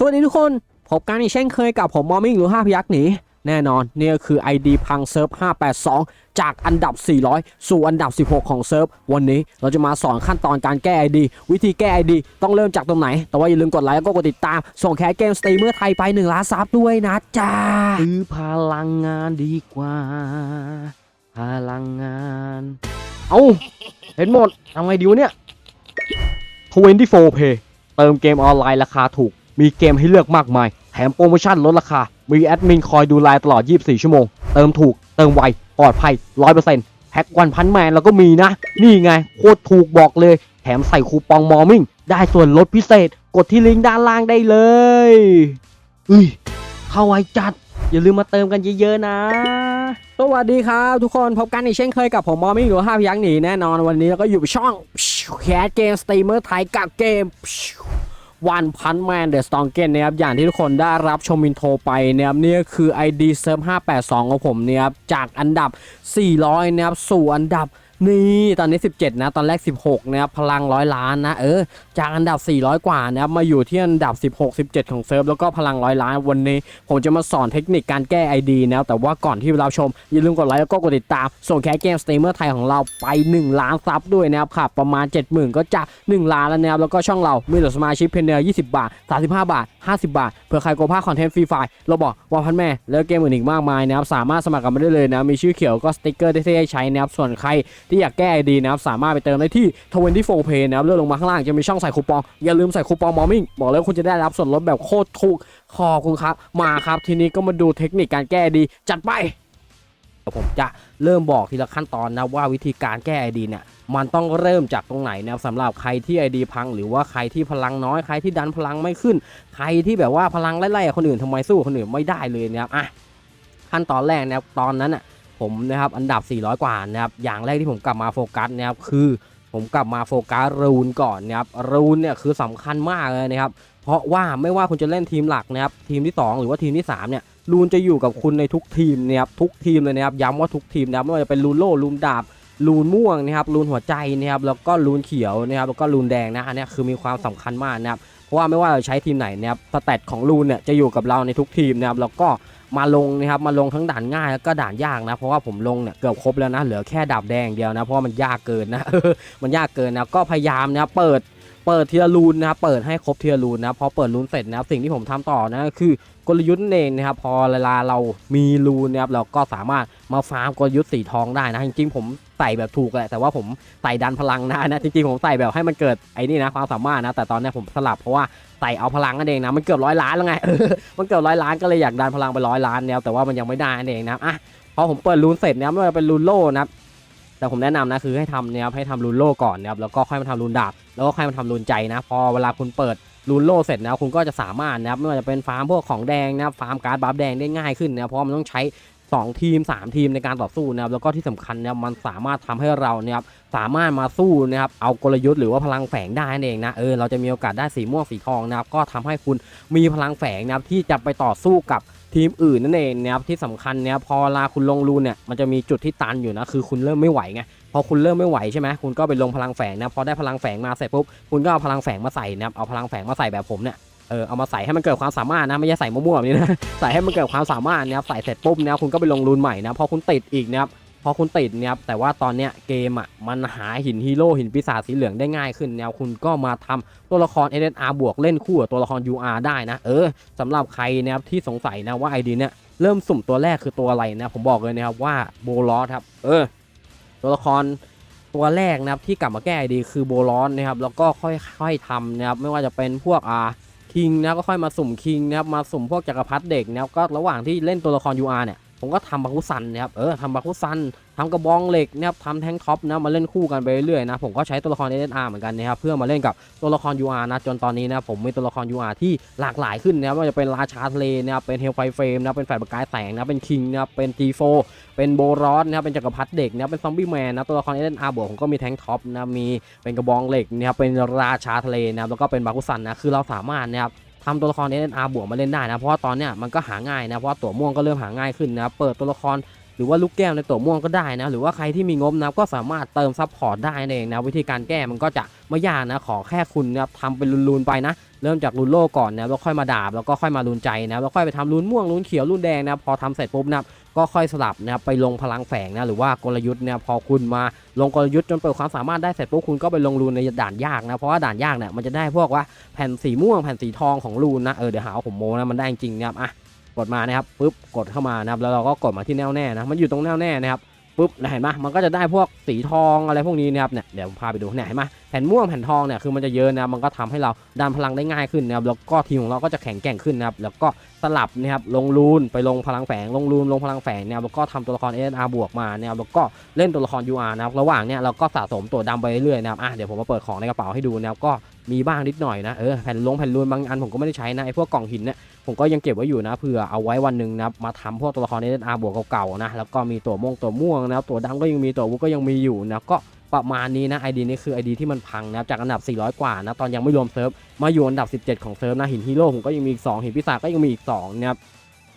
สวัสดีทุกคนพบกันอีกเช่นเคยกับผมมอมิงหรือ5พยักหนีแน่นอนเนี่ยคือ ID พังเซิร์ฟ 582 จากอันดับ 400 สู่อันดับ 16 ของเซิร์ฟ วันนี้เราจะมาสอนขั้นตอนการแก้ ID วิธีแก้ ID ต้องเริ่มจากตรงไหน แต่ว่าอย่าลืมกดไลค์แล้วก็กดติดตาม ส่งแคสเกมสตรีมเมอร์ไทยไป1ล้านซับด้วยนะจ๊ะซื้อพลังงานดีกว่า พลังงาน เอาเห็นหมดทำไงดีวะเนี่ย24 Pay เติมเกมออนไลน์ราคาถูก มีเกมให้เลือกมากมาย แถมโปรโมชั่นลดราคา มีแอดมินคอยดูแลตลอด 24 ชั่วโมง เติมถูก เติมไว ปลอดภัย 100%แพ็กวันพันแมนเราก็มีนะ นี่ไง โคตรถูกบอกเลย แถมใส่คูปองมอร์มิ่ง ได้ส่วนลดพิเศษ กดที่ลิงก์ด้านล่างได้เลยอุ้ยเข้าไวจัด อย่าลืมมาเติมกันเยอะๆนะสวัสดีครับทุกคนพบกันอีกเช่นเคยกับผมมอมิ่งหรือห้าพยักหนีแน่นอนวันนี้เราก็อยู่ช่องแคสเกมสตรีมเมอร์ไทยกับเกม วันพันแมนเดอะสตองเกนนะครับอย่างที่ทุกคนได้รับชมอินโทรไปนะครับนี่ก็คือ ID เซิร์ฟ582 ของผมเนี่ยครับจากอันดับ 400 นะครับสู่อันดับ นี่ตอนนี้ 17 นะ ตอนแรก 16 นะครับ พลังร้อยล้านนะ เออ จากอันดับ 400 กว่านะครับ มาอยู่ที่อันดับ 16 17 ของเซิร์ฟ แล้วก็พลังร้อยล้าน วันนี้ ผมจะมาสอนเทคนิคการแก้ ID นะแต่ว่าก่อนที่เราชม อย่าลืมกดไลค์แล้วก็กดติดตาม ส่งแคสเกมสตรีมเมอร์ไทยของเราไป 1 ล้านซับด้วยนะครับค่ะประมาณ 70,000 ก็จะ 1 ล้านแล้วนะครับ แล้วก็ช่องเรา มีเหลือสมาชิกเพียงเดือน20 บาท 35 บาท 50 บาท เผื่อใครโกภาคคอนเทนต์ฟรีไฟล์เราบอกว่าพันแม่ แล้วเกมอื่นอีกมากมายนะครับ สามารถสมัครกันมาได้เลยนะ มีชื่อเขียวก็สติ๊กเกอร์ที่ให้ใช้นะครับ ส่วนใครที่อยากแก้ ID นะครับสามารถไปเติมได้ที่ 24 Pay นะครับเลื่อนลงมาข้างล่างจะมีช่องใส่คูปอง อย่าลืมใส่คูปองมอมิ่งบอกเลยว่าคุณจะได้รับส่วนลดแบบโคตรถูกขอบคุณครับ มาครับทีนี้ก็มาดูเทคนิคการแก้ดีจัดไปผมจะเริ่มบอกทีละขั้นตอนนะว่าวิธีการแก้ ID เนี่ยมันต้องเริ่มจากตรงไหนนะครับสำหรับใครที่ ID พัง หรือว่าใครที่พลังน้อยใครที่ดันพลังไม่ขึ้น ใครที่แบบว่าพลังไล่ๆคนอื่นทำไมสู้คนอื่นไม่ได้เลยนะครับอะขั้นตอนแรกนะครับตอนนั้นอะ ผมนะครับอันดับ 400 กว่านะครับอย่างแรกที่ผมกลับมาโฟกัสนะครับคือผมกลับมาโฟกัสรูนก่อนนะครับรูนเนี่ยคือสำคัญมากเลยนะครับเพราะว่าไม่ว่าคุณจะเล่นทีมหลักนะครับทีมที่ 2 หรือว่าทีมที่3เนี่ยรูนจะอยู่กับคุณในทุกทีมนะครับทุกทีมเลยนะครับย้ำว่าทุกทีมนะครับไม่ว่าจะเป็นรูนโล่รูนดาบรูนม่วงนะครับรูนหัวใจนะครับแล้วก็รูนเขียวนะครับแล้วก็รูนแดงนะอันเนี้ยคือมีความสำคัญมากนะครับเพราะว่าไม่ว่าเราใช้ทีมไหนนะครับสแตทของรูนเนี่ยจะอยู่กับเราในทุกทีมนะครับแล้วก็ มาลงนะครับมาลงทั้งด่านง่ายแล้วก็ด่านยากนะเพราะว่าผมลงเนี่ยเกือบครบแล้วนะเหลือแค่ดาบแดงเดียวนะเพราะมันยากเกินนะมันยากเกินนะก็พยายามนะเปิด เปิดเทีละรูนนะครับเปิดให้ครบเทีละรูนนะพอเปิดรูนเสร็จนะครับสิ่งที่ผมทำต่อนะคือกลยุทธ์เองนะครับพอเวลาเรามีรูนนะครับเราก็สามารถมาฟาร์มกลยุทธ์สีทองได้นะจริงๆผมใส่แบบถูกแหละแต่ว่าผมใส่ดันพลังนะนะจริงๆผมใส่แบบให้มันเกิดไอ้นี่นะความสามารถนะแต่ตอนนี้ผมสลับเพราะว่าใส่เอาพลังนั่นเองนะมันเกือบร้อยล้านแล้วไงมันเกือบร้อยล้านก็เลยอยากดันพลังไปร้อยล้านเนี่ยแต่ว่ามันยังไม่ได้นั่นเองนะอะพอผมเปิดรูนเสร็จเนี่ยไม่ว่าเป็นรูนโล่นะครับ แต่ผมแนะนำนะคือให้ทำเนี่ยครับให้ทำรูนโล่ก่อนนะครับแล้วก็ค่อยมาทำรูนดาบแล้วก็ค่อยมาทำรูนใจนะ พอเวลาคุณเปิดรูนโล่เสร็จนะคุณก็จะสามารถนะครับไม่ว่าจะเป็นฟาร์มพวกของแดงนะครับฟาร์มการ์ดบัฟแดงได้ง่ายขึ้นนะเพราะมันต้องใช้2ทีม 3 ทีมในการต่อสู้นะครับแล้วก็ที่สำคัญเนี่ยมันสามารถทำให้เราเนี่ยครับสามารถมาสู้นะครับเอากลยุทธ์หรือว่าพลังแฝงได้นั่นเองนะเออเราจะมีโอกาสได้สีม่วงสีทองนะครับก็ทำให้คุณมีพลังแฝงนะครับที่จะไปต่อสู้กับ ทีมอื่นนั่นเองนะครับที่สำคัญเนี่ยพอเวลาคุณลงรูนเนี่ยมันจะมีจุดที่ตันอยู่นะคือคุณเริ่มไม่ไหวไงพอคุณเริ่มไม่ไหวใช่ไหมคุณก็ไปลงพลังแฝงนะพอได้พลังแฝงมาเสร็จปุ๊บคุณก็เอาพลังแฝงมาใส่นะครับเอาพลังแฝงมาใส่แบบผมเนี่ยเออเอามาใส่ให้มันเกิดความสามารถนะไม่ใช่ใส่มั่วๆแบบนี้นะใส่ให้มันเกิดความสามารถนะครับใส่เสร็จปุ๊บเนี่ยคุณก็ไปลงรูนใหม่นะพอคุณติดอีกนะครับ อคุณติดเนี่ยครับแต่ว่าตอนเนี้ยเกมอะมันหาหินฮีโร่หินปีศาจสีเหลืองได้ง่ายขึ้นแนวคุณก็มาทำตัวละคร SNR บวกเล่นคู่กับตัวละคร UR ได้นะ เออสำหรับใครนะครับที่สงสัยนะว่า ID เนี่ยเริ่มสุ่มตัวแรกคือตัวอะไรนะผมบอกเลยนะครับว่าโบลอสครับเออ ตัวละครตัวแรกนะครับที่กลับมาแก้ ID คือโบลอสนะครับแล้วก็ค่อยๆทำนะครับไม่ว่าจะเป็นพวกอ่าคิงนะก็ค่อยมาสุ่มคิงนะครับมาสุ่มพวกจักรพรรดิเด็กนะครับก็ระหว่างที่เล่นตัวละคร UR เนี่ย ผมก็ทำบาคุซันนะครับเออทำบาคุซันทำกระบองเหล็กนะครับทำแทงท็อปนะมาเล่นคู่กันไปเรื่อยๆนะผมก็ใช้ตัวละคร SNR เหมือนกันนะครับเพื่อมาเล่นกับตัวละคร UR นะจนตอนนี้นะผมมีตัวละคร UR ที่หลากหลายขึ้นนะครับไม่ว่าจะเป็นราชาทะเลนะครับเป็นเฮลไฟเฟรมนะเป็นแฝดประกายแสงนะเป็นคิงนะครับเป็น G4 เป็นโบรอสนะครับเป็นจักรพรรดิเด็กนะครับเป็นซอมบี้แมนนะตัวละคร SNR บวกผมก็มีแทงท็อปนะมีเป็นกระบองเหล็กนะครับเป็นราชาทะเลนะครับแล้วก็เป็นบาคุซันนะคือเราสามารถนะครับ ทำตัวละคร SNR บวกมาเล่นได้นะ เพราะว่าตอนเนี้ยมันก็หาง่ายนะ เพราะตัวม่วงก็เริ่มหาง่ายขึ้นนะ เปิดตัวละครหรือว่าลูกแก้วในตัวม่วงก็ได้นะ หรือว่าใครที่มีงบนะก็สามารถเติมซับพอร์ตได้เองนะ วิธีการแก้มันก็จะไม่ยากนะ ขอแค่คุณนะทำเป็นลุนๆไปนะ เริ่มจากรูนโล่ก่อนนะแล้วค่อยมาดาบแล้วก็ค่อยมารูนใจนะแล้วค่อยไปทำรูนม่วงรูนเขียวรูนแดงนะพอทำเสร็จปุ๊บนะก็ค่อยสลับนะไปลงพลังแฝงนะหรือว่ากลยุทธ์เนี่ยพอคุณมาลงกลยุทธ์จนเปิดความสามารถได้เสร็จปุ๊บคุณก็ไปลงรูนในด่านยากนะเพราะว่าด่านยากเนี่ยมันจะได้พวกว่าแผ่นสีม่วงแผ่นสีทองของรูนนะเออเดี๋ยวหาว่าผมโมนะมันได้จริงนะครับอะกดมานะครับปุ๊บกดเข้ามานะครับแล้วเราก็กดมาที่แน่วแน่นะมันอยู่ตรงแน่วแน่นะครับ ปุ๊บเห็นไหมมันก็จะได้พวกสีทองอะไรพวกนี้นะครับเนี่ยเดี๋ยวผมพาไปดูเนี่ยเห็นไหมแผ่นม่วงแผ่นทองเนี่ยคือมันจะเยอะนะมันก็ทำให้เราดันพลังได้ง่ายขึ้นนะครับแล้วก็ทีมของเราก็จะแข็งแกร่งขึ้นนะครับแล้วก็สลับนะครับลงรูนไปลงพลังแฝงลงรูนลงพลังแฝงเนี่ยแล้วก็ทำตัวละคร SR บวกมาเนี่ยแล้วก็เล่นตัวละคร UR นะครับระหว่างเนี่ยเราก็สะสมตัวดำไปเรื่อยๆนะครับอะเดี๋ยวผมมาเปิดของในกระเป๋าให้ดูนะครับก็ มีบ้างนิดหน่อยนะเออแผ่นลงแผ่นรูนบางอันผมก็ไม่ได้ใช้นะไอพวกกล่องหินเนี่ยผมก็ยังเก็บไว้อยู่นะเผื่อเอาไว้วันหนึ่งนะมาทำพวกตัวละคร SR บวกเก่าๆนะแล้วก็มีตัวม่วงตัวม่วงนะตัวดำก็ยังมีตัววุกก็ยังมีอยู่นะก็ประมาณนี้นะไอดีนี้คือไอดีที่มันพังนะจากอันดับ 400 กว่านะตอนยังไม่รวมเซิร์ฟมาอยู่อันดับ 17 ของเซิร์ฟนะหินฮีโร่ผมก็ยังมีอีก2หินพิศาก็ยังมีอีก2นะครับ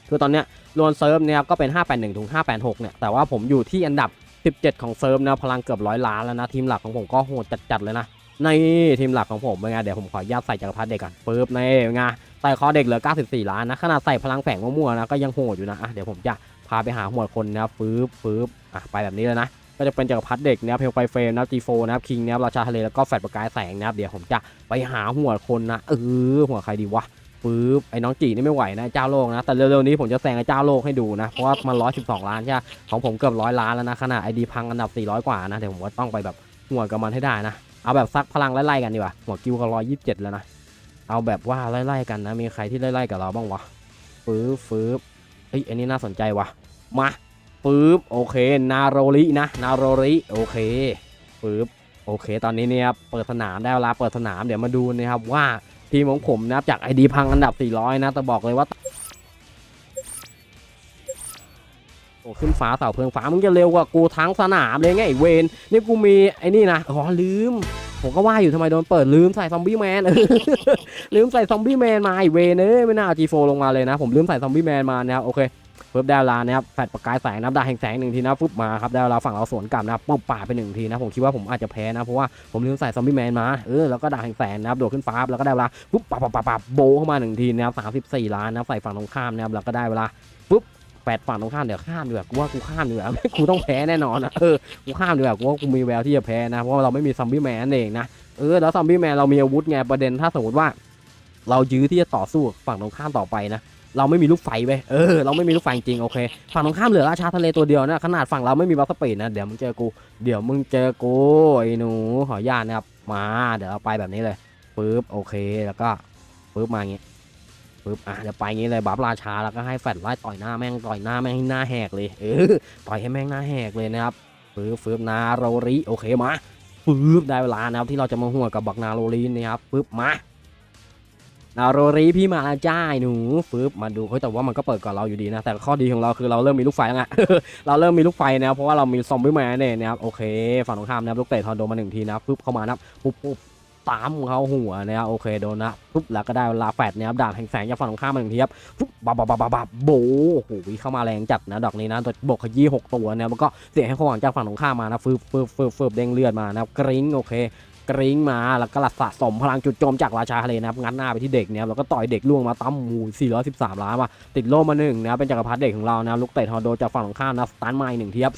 คือตอนเนี้ยรวมเซิร์ฟเนี่ยก็เป็น 581ถึง586เนี่ยแต่ว่าผมอยู่ที่อันดับ 17 ของเซิร์ฟนะพลังเกือบร้อยล้านแล้วนะทีมหลักของผมก็โหดจัดๆเลยนะ นทีมหลักของผมเป็นไงเดี๋ยวผมขอญาตใส่จักรพรรดิเด็กก่อนปึ๊บนี่เป็นไงใส่คอเด็กเหลือ 94 ล้านนะขนาดใส่พลังแฝงมั่วๆนะก็ยังโหดอยู่นะอะเดี๋ยวผมจะพาไปหาหมวดคนนะครับฟืบฟืบอะไปแบบนี้เลยนะก็จะเป็นจักรพรรดิเด็กนะครับเพลไฟเฟรมนะครับจีโฟนะครับคิงนะครับราชาทะเลแล้วก็แฟดประกายแสงนะครับเดี๋ยวผมจะไปหาหัวดคนนะเออหัวใครดีวะฟืบไอ้น้องจีนี่ไม่ไหวนะเจ้าโลกนะแต่เร็วๆนี้ผมจะแซงไอ้เจ้าโลกให้ดูนะเพราะว่ามัน112ล้านใช่ของผมเกือบร้อยล้านแล้วนะขนาดไอดีพังอันดับ400กว่านะเดี๋ยวผมก็ต้องไปแบบหัวกับมันให้ได้นะ เอาแบบซักพลังไล่ๆกันดีกว่าหัวกิวก็127แล้วนะ เอาแบบว่าไล่ๆกันนะ มีใครที่ไล่ๆกับเราบ้างวะฟืบฟืบเฮ้ยอันนี้น่าสนใจวะมาฟืบโอเค นาโรรินะ นาโรริโอเคฟืบโอเค ตอนนี้เนี่ยครับเปิดสนามได้เวลาเปิดสนามเดี๋ยวมาดูนะครับว่าทีมของผมนะครับจากไอดีพังอันดับ 400 นะแต่บอกเลยว่า โอ้ขึ้นฟ้าเสาเพลิงฟ้ามึงจะเร็วกว่ากูทั้งสนามเลยไงไอเวนนี่กูมีไอ้นี่นะอ๋อลืม ผมก็ว่าอยู่ทำไมโดนเปิดลืมใส่ซอมบี้แมนลืมใส่ซอมบี้แมนมาไอเวนเอ้ยไม่น่าเอาจีโฟลงมาเลยนะ ผมลืมใส่ซอมบี้แมนมานะครับโอเคเพิ่มด้เวลานะครับแฟดประกายแสงนับดาแห่งแสงหนึ่งทีนะปุ๊บมาครับด้เวลาฝั่งเราสวนกลับนะปุ๊บป่าไปหนึ่งทีนะผมคิดว่าผมอาจจะแพ้นะเพราะว่าผมลืมใส่ซอมบี้แมนมาเออแล้วก็ดาแห่งแสงนะครับโดดขึ้นฟ้าแล้วก็ได้เวลาปุ๊บปับปับปับปับโบเข้ามาหนึ่งทีนะครับสามสิบสี่ล้านนะใส่ฝั่งตรงข้ามนะครับแล้วก็ได้เวลาปุ๊บ แปดฝั่งตรงข้ามเดี๋ยวข้ามดีกว่ากูว่ากูข้ามดีกว่ากูต้องแพ้แน่นอนนะเออกูข้ามดีกว่ากูว่ากูมีแววที่จะแพ้นะเพราะเราไม่มีซอมบี้แมนเองนะเออแล้วซอมบี้แมนเรามีอาวุธไงประเด็นถ้าสมมติว่า เรายื้อที่จะต่อสู้ฝั่งตรงข้ามต่อไปนะเราไม่มีลูกไฟเว้ยเออ เราไม่มีลูกไฟจริงโอเค ฝั่งตรงข้ามเหลือราชาทะเลตัวเดียวนะ ขนาดฝั่งเราไม่มีบัฟสปีดนะ เดี๋ยวมึงเจอกู เดี๋ยวมึงเจอกูไอ้หนู ขออนุญาตนะครับ มา เดี๋ยวเราไปแบบนี้เลยปึ๊บ โอเค แล้วก็ปึ๊บมาอย่างงี้ ปึ๊บอะเดี๋ยวไปงี้เลยบัฟราชาแล้วก็ให้แฟดไล่ต่อยหน้าแม่งต่อยหน้าแม่งให้หน้าแหกเลยเออต่อยให้แม่งหน้าแหกเลยนะครับปึ๊บปึ๊บนาโรริโอเคมาปึ๊บได้เวลานะครับที่เราจะมาหัวกับบักนาโรลีนะครับปึ๊บมานาโรรีพี่มาจ้าหนูปึ๊บมาดูเฮ้ยแต่ว่ามันก็เปิดก่อนเราอยู่ดีนะแต่ข้อดีของเราคือเราเริ่มมีลูกไฟแล้วไงเราเริ่มมีลูกไฟนะเพราะว่าเรามีซอมบี้แมนเนี่ยนะครับโอเคฝั่งตรงข้ามนะครับลูกเตะทอร์โดมาหนึ่งทีนะปึ๊บเข้ามานะปุ๊บปุ๊บ ตามเขาหัวนะครับโอเคโดนนะปุ๊บแล้วก็ได้เวลาแฟดนะครับดาบแห่งแสงจากฝั่งตรงข้ามมาหนึ่งทีครับปุ๊บบับบับบับบับบับโบโอ้โหเข้ามาแรงจัดนะดอกนี้นะตัวบกขยี้หกตัวนี่ยมันก็เสียให้ขวางจากฝั่งตรงข้ามมานะฟืบฟืบฟืบฟืบเด้งเลือดมานะกริ้งโอเคกริ้งมาแล้วก็หลัดสะสมพลังจุดโจมจากราชาทะเลนะครับงัดหน้าไปที่เด็กเนี่ยแล้วก็ต่อยเด็กล่วงมาตั้มหมู413 ล้านมาติดโล่มาหนึ่งนะเป็นจักรพรรดิเด็กของเรานะลูกเตะทอโดจากฝั่งตรงข้ามนะสตันมาอีกหนึ่งทีครับ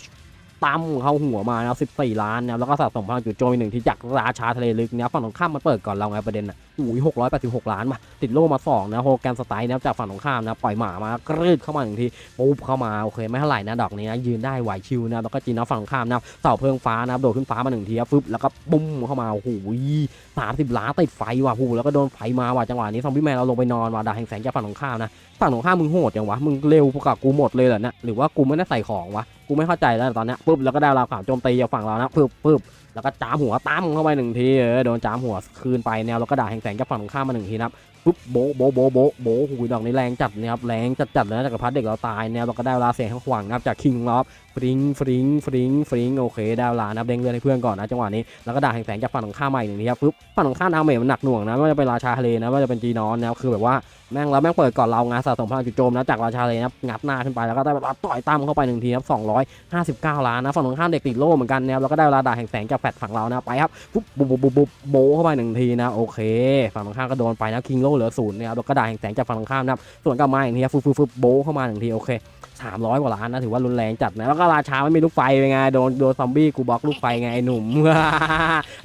ตั้มเข้าหัวมานะครับ14ล้านนะแล้วก็สะสมพลังจุดโจมอีกหนึ่งที่จากราชาทะเลลึกนะครับฝั่งตรงข้ามมันเปิดก่อนเราไงประเด็นอะอุ้ย686ล้านมาติดโล่มาสองนะโฮแกนสไตล์นะจากฝั่งตรงข้ามนะปล่อยหมามากรีดเข้ามาหนึ่งทีปุ๊บเข้ามาโอเคไม่เท่าไหร่นะดอกนี้นะยืนได้ไหวชิวนะแล้วก็จีนนะฝั่งตรงข้ามนะเสาเพิงฟ้านะโดดขึ้นฟ้ามาหนึ่งทีฟึบแล้วก็ปุ้มเข้ามาโอ้โหสามสิบล้านติดไฟว่ะหูแล้วก็โดนไฟมาว่ะจังหวะนี้ซอมบี้แมนเราลงไปนอนว่ะดาแห่งแสงจากฝั่งตรงข้ามนะฝั่งตรงข้ามมึงโหดอย่างวะมึงเร็วพวกกูหมดเลยเหรอเนี่ยหรือว่ากูไม่ได้ใส่ของวะ กูไม่เข้าใจแล้วตอนนี้ปุ๊บแล้วก็ได้เราข่าวโจมตีจากฝั่งเรานะปุ๊บปุ๊บแล้วก็จามหัวตั้มเข้าไปหนึ่งทีเออโดนจามหัวคืนไปแนวแล้วก็ด่าแห่งแสงจากฝั่งตรงข้ามมาหนึ่งทีนะครับปุ๊บโบะโบะโบะโบโบะหูดอกนี้แรงจัดนะครับแรงจัดจัดเลยนะจากรพรรดิเด็กเราตายแนวเราก็ได้เวลาเสียงข้างขวางนะครับจากคิงล็อบ ฟริงฟริงฟริงฟริงโอเคด้เวลานับเด้งเลือดให้เพื่อนก่อนนะจังหวะนี้ แล้วก็ด่าแห่งแสงจากฝั่งตรงข้ามมาอีกหนึ่งทีครับปึ๊บฝั่งตรงข้าดาเมจมันหนักหน่วงนะไม่ว่าจะเป็นราชาทะเลนะไม่ว่าจะเป็นจีนอนนะคือแบบว่าแม่งแล้วแม่งเปิดก่อนเรางานสะสมพลังจุดโจมนะจากราชาทะเลนะครับงัดหน้าขึ้นไปแล้วก็ได้แบบต่อยตั้มเข้าไปหนึ่งทีครับ259ล้านนะฝั่งตรงข้าเด็กติดโล่เหมือนกันนะครับแล้วก็ได้เวลาด่าแห่งแสงจากแฟดฝั่งเรานะไปครับปุ๊บปุ๊บปุ๊บบุบโบเข้าไปหนึ่งทีนะโอเค ฝั่งตรงข้าก็โดนไปนะคิงโล่เหลือศูนย์นะครับแล้วก็ด่าแห่งแสงจากฝั่งตรงข้ามนะครับส่วนกลับมาอย่างทีครับฟึบฟึบฟึบโบเข้ามาหนึ่งทีโอเค 300กว่าล้านนะถือว่ารุนแรงจัดนะแล้วก็ราชาไม่มีลูกไฟเป็นไงโดนโดนซอมบี้กูบล็อกลูกไฟไงไอ้หนุ่ม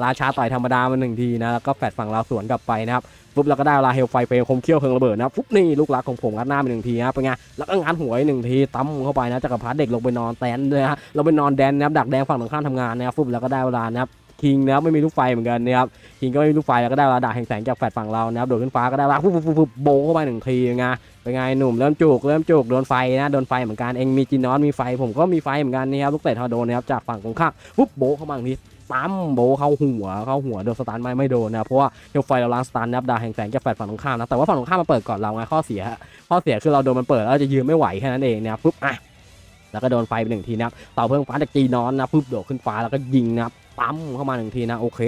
ราชาต่อยธรรมดามาหนึ่งทีนะแล้วก็แฟดฝั่งเราสวนกลับไปนะครับปุ๊บแล้วก็ได้เวลาเฮลไฟเฟลคมเขี้ยวเพลิงระเบิดนะปุ๊บนี่ลูกรักของผมงัดหน้าไปหนึ่งทีนะเป็นไงแล้วก็งัดหัวอีกหนึ่งทีตั้มเข้าไปนะจักรพรรดิเด็กลงไปนอนแตนเลยฮะลงไปนอนแดนนะครับดักแดงฝั่งตรงข้ามทำงานนะครับปุ๊บแล้วก็ได้เวลานะครับ คิงนะครับไม่มีลูกไฟเหมือนกันนะครับคิงก็ไม่มีลูกไฟแล้วก็ได้เวลาด่าแห่งแสงจากแฟดฝั่งเรานะครับโดดขึ้นฟ้าก็ได้ลาปุ๊บปุ๊บปุ๊บโบเข้าไปหนึ่งทีไงเป็นไงหนุ่มเริ่มจุกเริ่มจุกโดนไฟนะโดนไฟเหมือนกันเองมีจีนอสมีไฟผมก็มีไฟเหมือนกันนะครับลูกเตะทอโดนนะครับจากฝั่งตรงข้ามปุ๊บโบเข้ามาตรงนี้ปั๊มโบเข้าหัวเข้าหัวโดนสตาร์ไม่ไม่โดนนะเพราะว่าเฮลไฟเราล้างสตาร์นับดาแห่งแสงจะแฟดฝั่งตรงข้ามนะแต่ว่าฝั่งตรงข้ามมาเปิดก่อนเราไงข้อเสียข้อเสียคือเราโดนมันเปิดแล้วเราจะยืนไม่ไหวแค่นั้นเองนะปุ๊บอะแล้วก็โดนไฟไปหนึ่งทีนะครับเต่าเพิ่งฟ้าจากจีนอนนะปุ๊บโดดขึ้นฟ้าแล้วก็ยิงนะครับ ปั๊มเข้ามาหนึ่งทีนะโอเค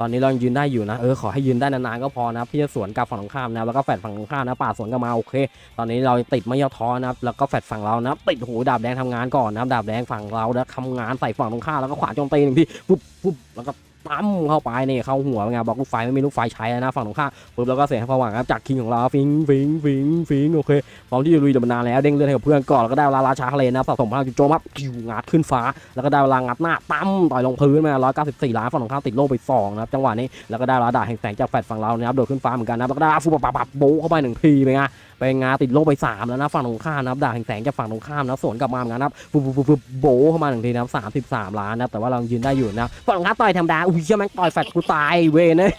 ตอนนี้เรายังยืนได้อยู่นะ เออขอให้ยืนได้นานๆก็พอนะพี่จะสวนกับฝั่งตรงข้ามนะแล้วก็แฟดฝั่งตรงข้ามนะป่าสวนกลับมาโอเค ตอนนี้เราติดไม่ย่อท้อนะแล้วก็แฟดฝั่งเรานะติดหูดาบแดงทำงานก่อนนะดาบแดงฝั่งเรานะทำงานใส่ฝั่งตรงข้ามแล้วก็ขวาโจมตีหนึ่งทีปุ๊บปุ๊บแล้วก็ ปั๊มเข้าไปนี่เข้าหัวไงบอกลูกไฟไม่มีลูกไฟใช้แล้วนะฝั่งตรงข้ามปุ๊บแล้วก็เสียงผวังครับจากคิงของเราฟิงฟิงฟิงฟิงโอเคพร้อมที่จะลุยเดยวมานานแล้วเด้งเลือดให้กับเพื่อนก่อนแล้วก็ได้เวลาราชาทะเลนะสะสมพลังจุดโจมครับคิวงัดขึ้นฟ้า แล้วก็ได้เวลางัดหน้าตั้มต่อยลงพื้นมา194ล้านฝั่งตรงข้ามติดโล่ไปสองนะครับจังหวะนี้แล้วก็ได้เวลาด่าแห่งแสงจากแฟดฝั่งเรานะครับโดดขึ้นฟ้าเหมือนกันนะแล้วก็ได้ฟูปะปะปะโบะเข้าไปหนึ่งทีไปไงไปงาติดโล่ไปสามแล้วนะฝั่งตรงข้ามนะครับด่าแห่งแสงจากฝั่งตรงข้ามนะสวนกลับมาเหมือนกันนะครับฟูฟูฟูฟูโบเข้ามาหนึ่งทีนะครับสามสิบสามล้านนะแต่ว่าเรายืนได้อยู่นะฝั่งตรงข้ามต่อยธรรมดาอุ้ยเชี่ยแม่งต่อยแฟดกูตายเวยนะ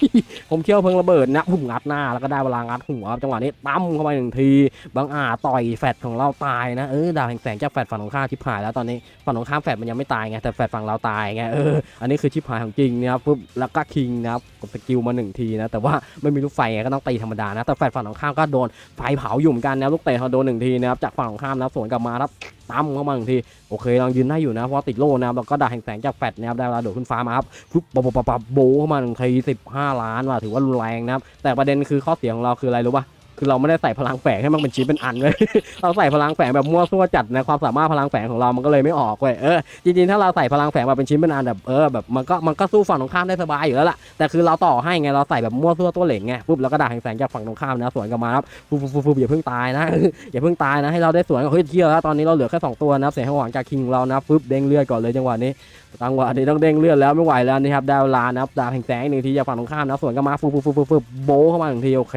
ผมเชี่ยวเพิ่งระเบิดนะพุ่มงัดหน้าแล้วก็ได้เวลางัดหัวจังหวะนี้ตั้มเข้าไปหนึ่งทีบางอาต่อยแฟดของเราตายนะเออด่าแห่งแสงจากแฟดฝั่งตรงข้ามชิบหายแล้วตอนนี้ฝั่งตรงข้ามแฟดมันยังไม่ตายไงแต่แฟดฝั่งเราตายไงเอออันนี้คือชิปหายของจริงนะครับปุ๊บแล้วก็คิงนะครับกดสกิลมาหนึ่งทีนะแต่ว่าไม่มีลูกไฟไงก็ต้องตีธรรมดานะแต่แฟดฝั่งของข้ามก็โดนไฟเผาอยู่เหมือนกันนะลูกเตะเขาโดนหนึ่งทีนะครับจากฝั่งของข้ามนะสวนกลับมาครับตั้มเข้ามาหนึ่งทีโอเคลองยืนได้อยู่นะเพราะติดโล่นะครับแล้วก็ดาแห่งแสงจากแฟดนะครับได้เวลาโดดขึ้นฟ้ามาครับปุ๊บปะปะปะปะโบเข้ามาหนึ่งทีสิบห้าล้านว่ะถือว่ารุนแรงนะครับแต่ประเด็นคือข้อเสียของเราคืออะไรรู้ป่ะ คือเราไม่ได้ใส่พลังแฝงให้มันเป็นชิ้นเป็นอันเลย เราใส่พลังแฝงแบบมั่วซั่วจัดนะความสามารถพลังแฝงของเรามันก็เลยไม่ออกเว้ยเออจริงๆถ้าเราใส่พลังแฝงมาเป็นชิ้นเป็นอันแบบเออแบบมันก็มันก็สู้ฝั่งตรงข้ามได้สบายอยู่แล้วล่ะแต่คือเราต่อให้ไงเราใส่แบบมั่วซั่วตัวเหล่งไงปุ๊บแล้วก็ด่าแห่งแสงจากฝั่งตรงข้ามนะสวนกลับมาครับปุ๊บปุ๊บปุ๊บอย่าเพิ่งตายนะอย่าเพิ่งตายนะให้เราได้สวนก็เฮ้ยเที่ยวแล้วตอนนี้เราเหลือแค่สองตัวนะเสียงหวังจากคิงของเรานะปุ๊บเด้งเลือดก่อนเลยจังหวะนี้จังหวะนี้ต้องเด้งเลือดแล้วไม่ไหวแล้วนะครับดาวลานะครับดาวแห่งแสงหนึ่งทีจากฝั่งตรงข้ามนะสวนกลับมาปุ๊บปุ๊บปุ๊บปุ๊บโบเข้ามาหนึ่งทีโอเค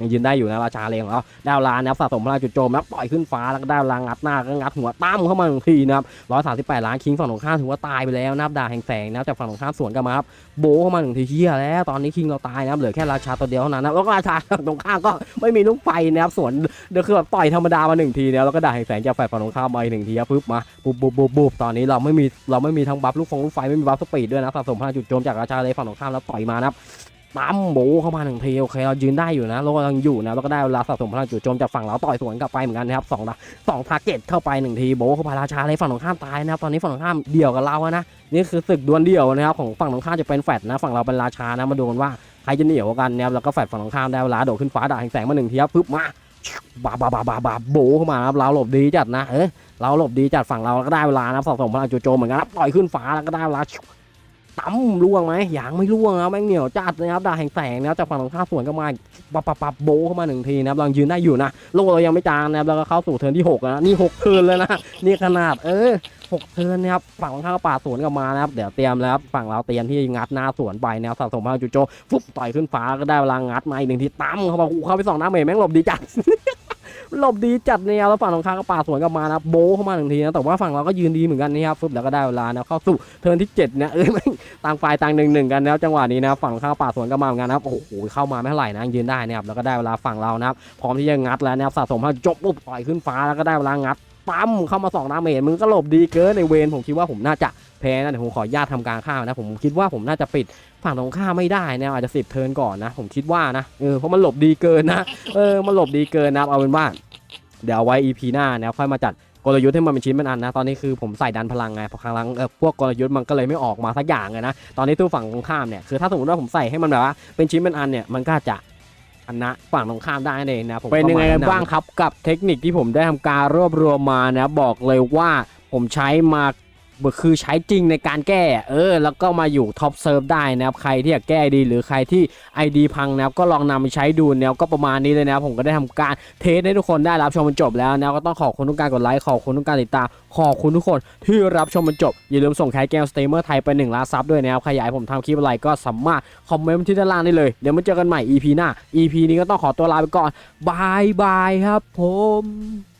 ยังยืนได้อยู่นะราชาเลงของเราดาวลานะครับสะสมพลังจุดโจมแล้วปล่อยขึ้นฟ้าแล้วก็ดาวลางัดหน้าก็งัดหัวตั้มเข้ามาหนึ่งทีนะครับร้อยสามสิบแปดล้านคิงฝั่งตรงข้ามถือว่าตายไปแล้วนะครับดาแห่งแสงนะครับจากฝั่งตรงข้ามสวนกลันมาครับโบเข้ามาหนึ่งทีเฮียแล้วตอนนี้คิงเราตายนะครับเหลือแค่ราชาตัวเดียวเท่านั้นนะแล้วก็ราชาตรงข้ามก็ไม่มีลูกไฟนะครับสวนเดี๋ยวคือแบบต่อยธรรมดามาหนึ่งทีนะแล้วก็ดาแห่งแสงจากฝ่ายฝั่งตรงข้ามมาอีกหนึ่งทีครับปึ๊บมาปุ๊บปุ๊บปุ๊บปุ๊บตอนนี้เราไม่มีเราไม่มีทั้งบัฟลูกฟงลูกไฟไม่มีบัฟสปีดด้วยนะสะสมพลังจุดโจมจากราชาเลยฝั่งตรงข้ามแล้วต่อยมานะครับ ปั๊มโบเข้ามาหนึ่งทีโอเคเรายืนได้อยู่นะเราก็ยังอยู่นะแล้วก็ได้เวลาสะสมพลังจุดโจมจากฝั่งเราต่อยสวนกลับไปเหมือนกันนะครับสองนะสองทาร์เก็ตเข้าไปหนึ่งทีโบเข้าไปราชาเลยฝั่งตรงข้ามตายนะครับตอนนี้ฝั่งตรงข้ามเดี่ยวกับเราอะนะนี่คือศึกดวลเดี่ยวนะครับของฝั่งตรงข้ามจะเป็นแฟดนะฝั่งเราเป็นราชานะมาดูกันว่าใครจะเหนียวกว่ากันนะครับแล้วก็แฟดฝั่งตรงข้ามได้เวลาโดดขึ้นฟ้าด่าแสงมาหนึ่งทีครับปึ๊บมาบาบาบาบาบาโบเข้ามานะครับเราหลบดีจัดนะเออเราหลบดีจัดฝั่งเราก็ได้เวลานะสะสมพลังจุดโจมเหมือนกันครับต่อยขึ้นฟ้าแล้วก็ได้เวลา ตั้มล่วงไหมยางไม่ล่วงนะแม่งเหนียวจัดนะครับดาแห่งแสงนะครับจากฝั่งตรงข้ามสวนก็มาปับปับปับโบเข้ามาหนึ่งทีนะครับเรายืนได้อยู่นะโลกเรายังไม่จางนะครับแล้วก็เข้าสู่เทิร์นที่หกนะนี่หกเทิร์นเลยนะนี่ขนาดเออหกเทิร์นนะครับฝั่งตรงข้ามป่าสวนกลับมานะครับเดี๋ยวเตรียมแล้วครับฝั่งเราเตรียมที่งัดหน้าสวนไปแนวสะสมพลังจุโจฟุบต่อยขึ้นฟ้าก็ได้เวลางัดมาอีกหนึ่งทีตั้มเข้ามาเข้าไปสองหน้ำเมย์แม่งหลบดีจัด หลบดีจัดเนี่ยแล้วฝั่งตรงข้ามก็ป่าสวนกลับมานะโบเข้ามาหนึ่งทีนะแต่ว่าฝั่งเราก็ยืนดีเหมือนกันนะครับฟึบแล้วก็ได้เวลานะเข้าสู่เทิร์นที่เจ็ดเนี่ยเอ้ยต่างฝ่ายต่างหนึ่งหนึ่งกันนะครับจังหวะนี้นะฝั่งข้างป่าสวนก็มาเหมือนกันนะครับโอ้โหเข้ามาไม่เท่าไหร่นะยืนได้นะครับแล้วก็ได้เวลาฝั่งเรานะครับพร้อมที่จะงัดแล้วนะครับสะสมให้จบปุ๊บปล่อยขึ้นฟ้าแล้วก็ได้เวลางัดปั๊มเข้ามาสองดาเมจมึงก็หลบดีเกินในเวนผมคิดว่าผมน่าจะแพ้นะเดี๋ยวผมขอญาตทำการข้ามนะผมคิดว่าผมน่าจะปิดฝั่งตรงข้ามไม่ได้นะอาจจะสิบเทินก่อนนะ ผมคิดว่านะเออเพราะมันหลบดีเกินนะเออมันหลบดีเกินนะเอาเป็นว่า เดี๋ยวเอาไว้ EP หน้านะค่อยมาจัดกลยุทธ์ให้มันเป็นชิ้นเป็นอันนะตอนนี้คือผมใส่ดันพลังไงพอครั้งเออพวกกลยุทธ์มันก็เลยไม่ออกมาสักอย่างเลยนะตอนนี้ตู้ฝั่งตรงข้ามเนี่ยคือถ้าสมมติว่าผมใส่ให้มันแบบว่าเป็นชิ้นเป็นอันเนี่ยมันก็จะชนะฝั่งตรงข้ามได้นั่นเองนะผมเป็นยังไงกันบ้างครับกับเทคนิคที่ผมได้ทำการรวบรวมมานะบอกเลยว่าผมใช้มา คือใช้จริงในการแก้ เออ แล้วก็มาอยู่ท็อปเซิร์ฟได้นะครับใครที่อยากแก้ดีหรือใครที่ ID พังนะครับก็ลองนำไปใช้ดูนะครับก็ประมาณนี้เลยนะครับผมก็ได้ทำการเทสให้ทุกคนได้รับชมมันจบแล้วนะก็ต้องขอบคุณทุกการกดไลค์ขอบคุณทุกการติดตามขอบคุณทุกคนที่รับชมมันจบอย่าลืมส่งแคสเกมสเตมเมอร์ไทยไป1ล้านซับด้วยนะครับใครอยากให้ผมทำคลิปอะไรก็สามารถคอมเมนต์ที่ด้านล่างได้เลยเดี๋ยวมาเจอกันใหม่ EP หน้า EP นี้ก็ต้องขอตัวลาไปก่อนบายบายครับผม